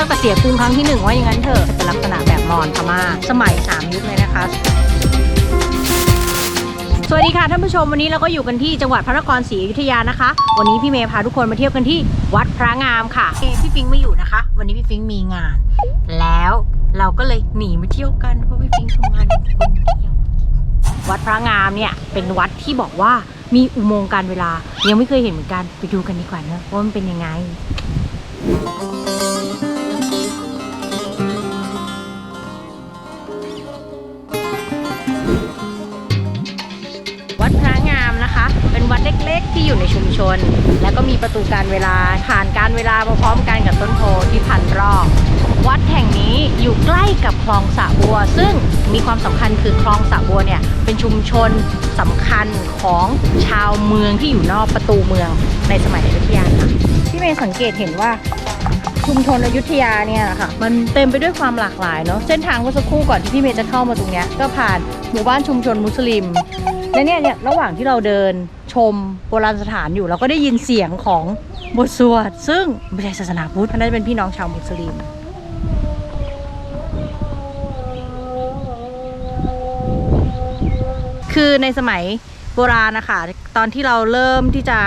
ตั้งแต่เสียกรุงครั้งที่หนึ่งว่าอย่างนั้นเถอะจะเป็นลักษณะแบบมอญพม่าสมัยสามยุคเลยนะคะสวัสดีค่ะท่านผู้ชมวันนี้เราก็อยู่กันที่จังหวัดพระนครศรีอยุธยานะคะ วันนี้พี่เมย์พาทุกคนมาเที่ยวกันที่วัดพระงามค่ะเอ้พี่ฟิงค์ไม่อยู่นะคะ วันนี้พี่ฟิงค์มีงาน แล้วเราก็เลยหนีมาเที่ยวกันเพราะพี่ฟิงค์ทำงานอยู่คนเดียววัดพระงามเนี่ยเป็นวัดที่บอกว่ามีอุโมงค์การเวลา ยังไม่เคยเห็นเหมือนกันไปดูกันดีกว่าเนอะว่ามันเป็นยังไง วัดพระงามนะคะ เป็นวัดเล็กๆ ที่อยู่ในชุมชน แล้วก็มีประตูการเวลาผ่านการเวลามาพร้อมกันกับต้นโพที่พันรอบวัดแห่งนี้อยู่ใกล้กับคลองสระบัว ซึ่งมีความสำคัญคือคลองสระบัวเนี่ยเป็นชุมชนสำคัญของชาวเมืองที่อยู่นอกประตูเมืองในสมัยอยุธยาค่ะพี่เมย์สังเกตเห็นว่า ชุมชนอยุธยาเนี่ยค่ะ มันเต็มไปด้วยความหลากหลายเนาะเส้นทางเมื่อสักครู่ก่อนที่พี่เมย์จะเข้ามาตรงเนี้ยก็ผ่านหมู่บ้านชุมชนมุสลิม และเนี่ยเนี่ยระหว่างที่เราเดินชมโบราณสถานอยู่เราก็ได้ยินเสียงของบทสวด ซึ่งไม่ใช่ศาสนาพุทธน่าจะเป็นพี่น้องชาวมุสลิมคือในสมัยโบราณนะคะตอนที่เราเริ่มที่จะ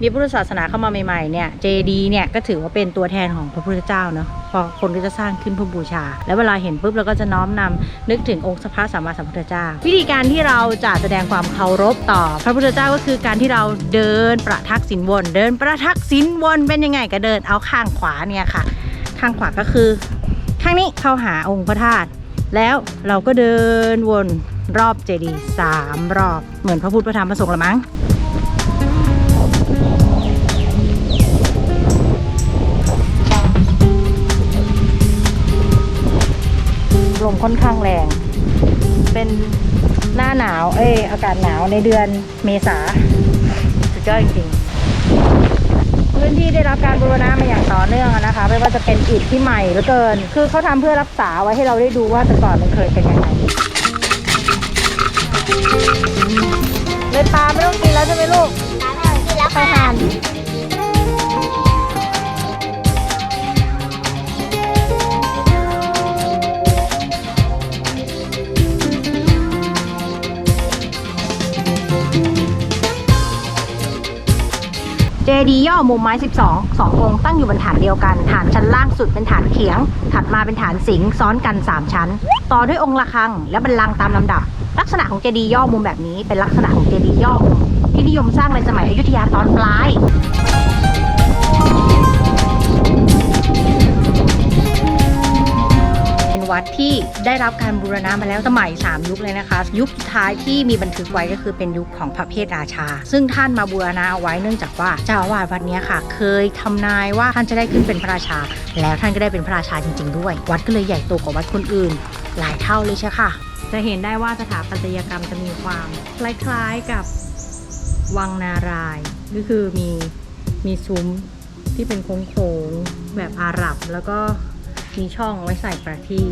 มีพุทธศาสนาเข้ามาใหม่ๆเนี่ยเจดีเนี่ยก็ถือว่าเป็นตัวแทนของพระพุทธเจ้าเนาะพอคนก็จะสร้างขึ้นเพื่อบูชา แล้วเวลาเห็นปุ๊บเราก็จะน้อมนำนึกถึงองค์พระสัมมาสัมพุทธเจ้า วิธีการที่เราจะแสดงความเคารพต่อ พระพุทธเจ้าก็คือการที่เราเดินประทักษิณวน เดินประทักษิณวนเป็นยังไงก็เดินเอาข้างขวาเนี่ยค่ะ ข้างขวาก็คือ ข้างนี้เข้าหาองค์พระธาตุแล้วเราก็เดินวนรอบเจดีย์สามรอบเหมือนพระพุทธพระธรรมพระสงฆ์ละมั้ง ค่อนข้างแรง เป็นหน้าหนาว เอ้ยอากาศหนาวในเดือนเมษาสุดยอดจริงๆ พื้นที่ได้รับการบูรณะมาอย่างต่อเนื่องนะคะ ไม่ว่าจะเป็นอิฐที่ใหม่เหลือเกิน คือเขาทำเพื่อรักษาไว้ให้เราได้ดูว่าแต่ก่อนมันเคยเป็นยังไงเลยปลาไม่ต้องกินแล้วใช่ไหมลูกไปทาน ดีย์ย่อมุมไม้ 12สององค์ตั้งอยู่บนฐานเดียวกัน ฐานชั้นล่างสุดเป็นฐานเขียง ถัดมาเป็นฐานสิงซ้อนกัน 3 ชั้น ต่อด้วยองค์ระฆัง และบัลลังตามลำดับ ลักษณะของเจดีย์ย่อมุมแบบนี้เป็นลักษณะของเจดีย์ย่อมุมที่นิยมสร้างในสมัยอยุธยาตอนปลาย รับการบูรณะมาแล้วสมัย 3 ยุคเลยนะคะ ยุคสุดท้ายที่มีบันทึกไว้ก็คือเป็นยุคของพระเพทราชา ซึ่งท่านมาบูรณะเอาไว้เนื่องจากว่าเจ้าอาวาสวัดนี้ค่ะ เคยทำนายว่าท่านจะได้ขึ้นเป็นพระราชา แล้วท่านก็ได้เป็นพระราชาจริง ๆ ด้วย วัดก็เลยใหญ่โตกว่าวัดคนอื่น หลายเท่าเลยใช่ค่ะ จะเห็นได้ว่าสถาปัตยกรรมจะมีความคล้ายๆกับวังนารายก็คือมีมีซุ้มที่เป็นโค้งๆแบบอาหรับแล้วก็มีช่องไว้ใส่ประที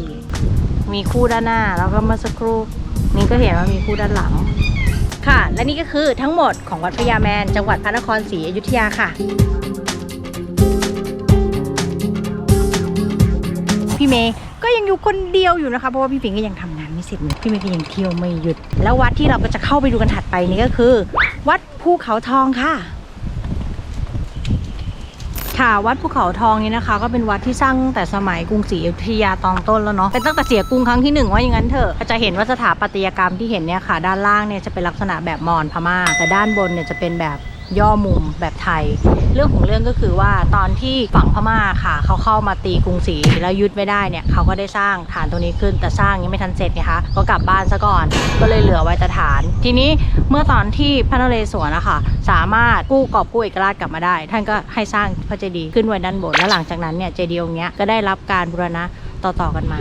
ป มีคู่ด้านหน้า แล้วก็เมื่อสักครู่นี้ก็เห็นว่ามีคู่ด้านหลัง ค่ะ และนี่ก็คือทั้งหมดของวัดพญาแมน จังหวัดพระนครศรีอยุธยาค่ะ พี่เมย์ก็ยังอยู่คนเดียวอยู่นะคะ เพราะว่าพี่ปิงก็ยังทำงานไม่เสร็จพี่เมย์ก็ยังเที่ยวไม่หยุด แล้ววัดที่เราก็จะเข้าไปดูกันถัดไปนี้ก็คือ วัดภูเขาทองค่ะ ค่ะ วัดภูเขาทองนี้นะคะ ก็เป็นวัดที่สร้างแต่สมัยกรุงศรีอยุธยาตอนต้นแล้วเนาะเป็นตั้งแต่เสียกรุงครั้งที่หนึ่งว่าอย่างนั้นเถอะจะเห็นว่าสถาปัตยกรรมที่เห็นเนี่ยค่ะ ด้านล่างเนี่ยจะเป็นลักษณะแบบมอญพม่า แต่ด้านบนเนี่ยจะเป็นแบบ ย่อมุมแบบไทย เรื่องของเรื่องก็คือว่าตอนที่ฝั่งพม่าค่ะ เขาเข้ามาตีกรุงศรีแล้วยึดไม่ได้เนี่ยเขาก็ได้สร้างฐานตรงนี้ขึ้นแต่สร้างยังไม่ทันเสร็จไงคะก็กลับบ้านซะก่อนก็เลยเหลือไว้แต่ฐาน ทีนี้เมื่อตอนที่พระนเรศวรนะคะสามารถกู้กอบกู้เอกราชกลับมาได้ ท่านก็ให้สร้างพระเจดีย์ขึ้นไว้ด้านบนแล้วหลังจากนั้นเนี่ยเจดีย์องค์เนี้ยก็ได้รับการบูรณะ ต่อๆกันมา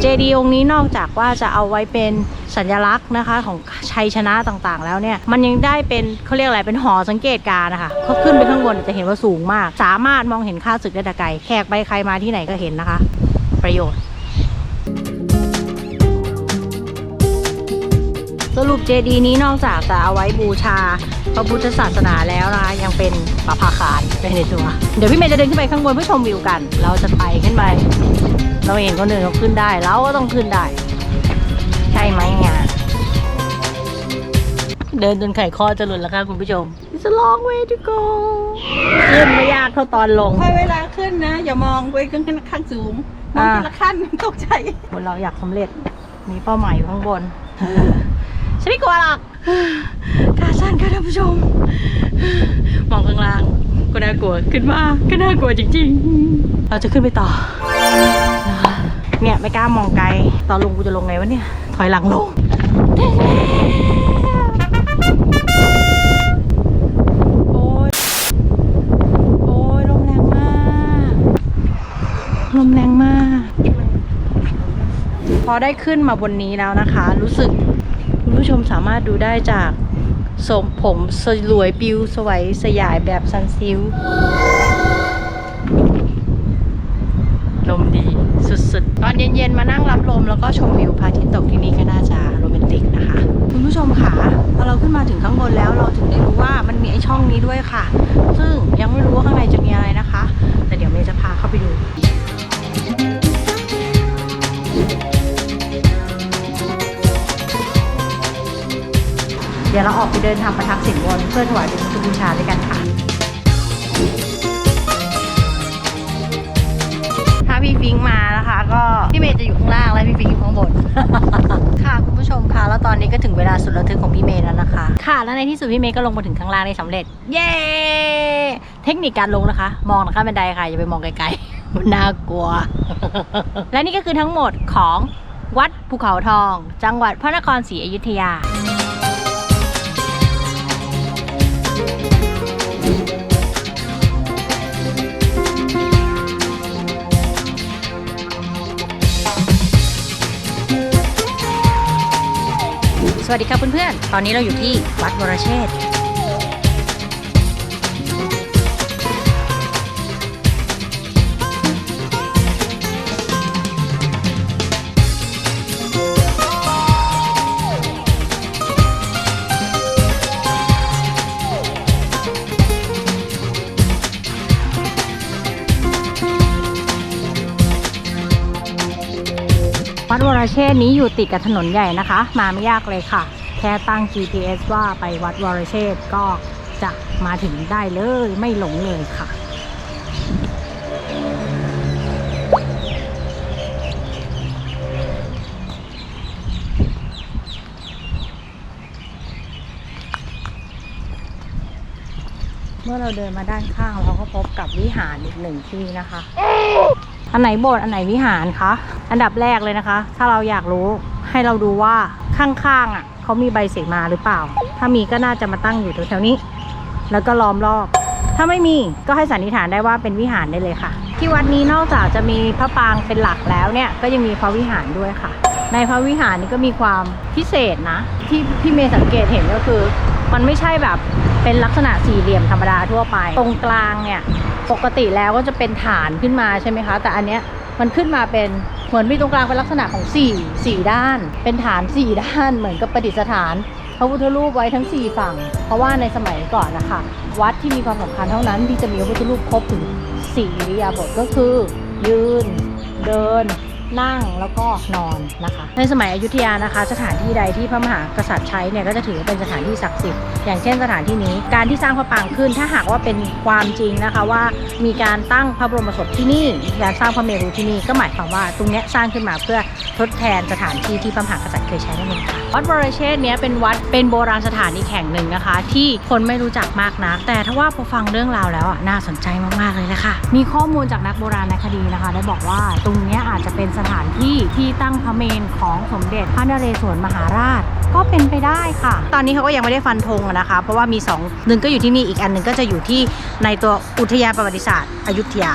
เจดีย์องค์นี้นอกจากว่าจะเอาไว้เป็นสัญลักษณ์นะคะ ของชัยชนะต่างๆ แล้วเนี่ย มันยังได้เป็นเขาเรียกอะไรเป็นหอสังเกตการนะคะเขาขึ้นไปข้างบนจะเห็นว่าสูงมาก สามารถมองเห็นค่าศึกได้แต่ไกลแขกไปใครมาที่ไหนก็เห็นนะคะ ประโยชน์สรุปเจดีย์นี้นอกจากจะเอาไว้บูชาพระพุทธศาสนาแล้วนะคะยังเป็นปลาพาคารไปในตัว เดี๋ยวพี่เมย์จะเดินขึ้นไปข้างบนเพื่อชมวิวกัน เราจะไต่ขึ้นไป เราเห็นคนอื่นเขาขึ้นได้เราก็ต้องขึ้นได้ ใช่ไหมเนี่ยเดินจนไข่ข้อจะหลุดแล้วค่ะคุณผู้ชม It's a long way to go ขึ้นไม่ยากเท่าตอนลง พอเวลาขึ้นนะ อย่ามองไปข้างข้างสูง มองอ่าทีละขั้นตกใจคนเราอยากสำเร็จ มีเป้าหมายอยู่ข้างบนฉันไม่กลัวหรอกขาสั้นค่ะท่านผู้ชม มองข้างล่างก็น่ากลัว ขึ้นมาก็น่ากลัวจริง ๆ เราจะขึ้นไปต่อนะคะ เนี่ยไม่กล้ามองไกล ตอนลงกูจะลงไงวะเนี่ย ถอยหลังลงถึงแล้วโอ้ยโอ้ยลมแรงมากลมแรงมาก พอได้ขึ้นมาบนนี้แล้วนะคะ รู้สึกคุณผู้ชมสามารถดูได้จากสมผมสลวยปิวสวยสยายแบบซันซิลมดีสุดๆ ต อนเย็นๆมานั่งรับลมแล้วก็ชมวิวพระอาทิตย์ตกที่นี่ก็น่าจะโรแมนติกนะคะ คุณผู้ชมค่ะพอเราขึ้นมาถึงข้างบนแล้วเราถึงได้รู้ว่ามันมีไอช่องนี้ด้วยค่ะ ซึ่งยังไม่รู้ว่าข้างในจะมีอะไรนะคะ แต่เดี๋ยวเมย์จะพาเข้าไปดูเดี๋ยวเราออกไปเดินทำประทักษิณบนเพื่อถวายเป็นพุทธบูชาด้วยกันค่ะ พิงมานะคะ ก็พี่เมย์จะอยู่ข้างล่างและพี่ฟิงอยู่ข้างบน ค่ะคุณผู้ชมค่ะแล้วตอนนี้ก็ถึงเวลาสุดระทึกของพี่เมย์แล้วนะคะ ค่ะแล้วในที่สุดพี่เมย์ก็ลงมาถึงข้างล่างได้สำเร็จ เย้เทคนิคการลงนะคะ มองนะคะบันไดค่ะอย่าไปมองไกลๆมันน่ากลัว และนี่ก็คือทั้งหมดของวัดภูเขาทอง จังหวัดพระนครศรีอยุธยา สวัสดีครับเพื่อนๆ ตอนนี้เราอยู่ที่วัดวรเชษ เชษนี้อยู่ติดกับถนนใหญ่นะคะ มาไม่ยากเลยค่ะ แค่ตั้ง GPS ว่าไปวัดวรเชษก็จะมาถึงได้เลยไม่หลงเลยค่ะเมื่อเราเดินมาด้านข้างเราก็พบกับวิหารอีกหนึ่งที่นะคะ อันไหนโบสถ์อันไหนวิหารคะ อันดับแรกเลยนะคะ ถ้าเราอยากรู้ให้เราดูว่าข้างๆอะเขามีใบเสมาหรือเปล่า ถ้ามีก็น่าจะมาตั้งอยู่แถวๆนี้ แล้วก็ล้อมรอบ ถ้าไม่มีก็ให้สันนิษฐานได้ว่าเป็นวิหารได้เลยค่ะ ที่วัดนี้นอกจากจะมีพระปางเป็นหลักแล้วเนี่ยก็ยังมีพระวิหารด้วยค่ะ ในพระวิหารนี้ก็มีความพิเศษนะ ที่พี่เมย์สังเกตเห็นก็คือ มันไม่ใช่แบบเป็นลักษณะสี่เหลี่ยมธรรมดาทั่วไป ตรงกลางเนี่ยปกติแล้วก็จะเป็นฐานขึ้นมาใช่ไหมคะ แต่อันเนี้ยมันขึ้นมาเป็นเหมือนมีตรงกลางเป็นลักษณะของสี่สี่ด้าน เป็นฐานสี่ด้านเหมือนกับประดิษฐานพระพุทธรูปไว้ทั้ง 4 ฝั่ง เพราะว่าในสมัยก่อนนะคะวัดที่มีความสำคัญเท่านั้นที่จะมีพระพุทธรูปครบถึง4อิริยาบถก็คือ ยืน เดิน นั่งแล้วก็นอนนะคะ ในสมัยอยุธยานะคะ สถานที่ใดที่พระมหากษัตริย์ใช้เนี่ยก็จะถือว่าเป็นสถานที่ศักดิ์สิทธิ์อย่างเช่นสถานที่นี้ การที่สร้างพระปรางขึ้นถ้าหากว่าเป็นความจริงนะคะว่ามีการตั้งพระบรมศพที่นี่การสร้างพระเมรุที่นี่ก็หมายความว่าตรงนี้สร้างขึ้นมาเพื่อทดแทนสถานที่ที่พระมหากษัตริย์เคยใช้นั่นเองค่ะวัดวรเชษเนี้ยเป็นวัดเป็นโบราณสถานอีกแห่งหนึ่งนะคะ ที่คนไม่รู้จักมากนัก แต่ถ้าว่าพอฟังเรื่องราวแล้วอะน่าสนใจมากๆเลยนะคะมีข้อมูลจากนักโบราณคดีนะคะ ได้บอกว่าตรงนี้อาจจะเป็นสถานที่ที่ตั้งพระเมนของสมเด็จพระนเรศวรมหาราช ก็เป็นไปได้ค่ะ ตอนนี้เขาก็ยังไม่ได้ฟันธงนะคะ เพราะว่ามีสองหนึ่งก็อยู่ที่นี่อีกอันหนึ่งก็จะอยู่ที่ในตัวอุทยานประวัติศาสตร์อยุธยา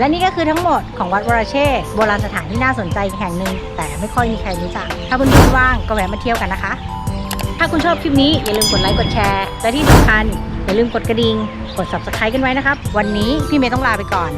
และนี่ก็คือทั้งหมดของวัดวรเชษโบราณสถานที่น่าสนใจแห่งหนึ่งแต่ไม่ค่อยมีใครรู้จัก ถ้าคุณผู้ว่างก็แวะมาเที่ยวกันนะคะ ถ้าคุณชอบคลิปนี้อย่าลืมกดไลค์กดแชร์ และที่สำคัญอย่าลืมกดกระดิ่งกด subscribe กันไว้นะครับ วันนี้พี่เมย์ต้องลาไปก่อน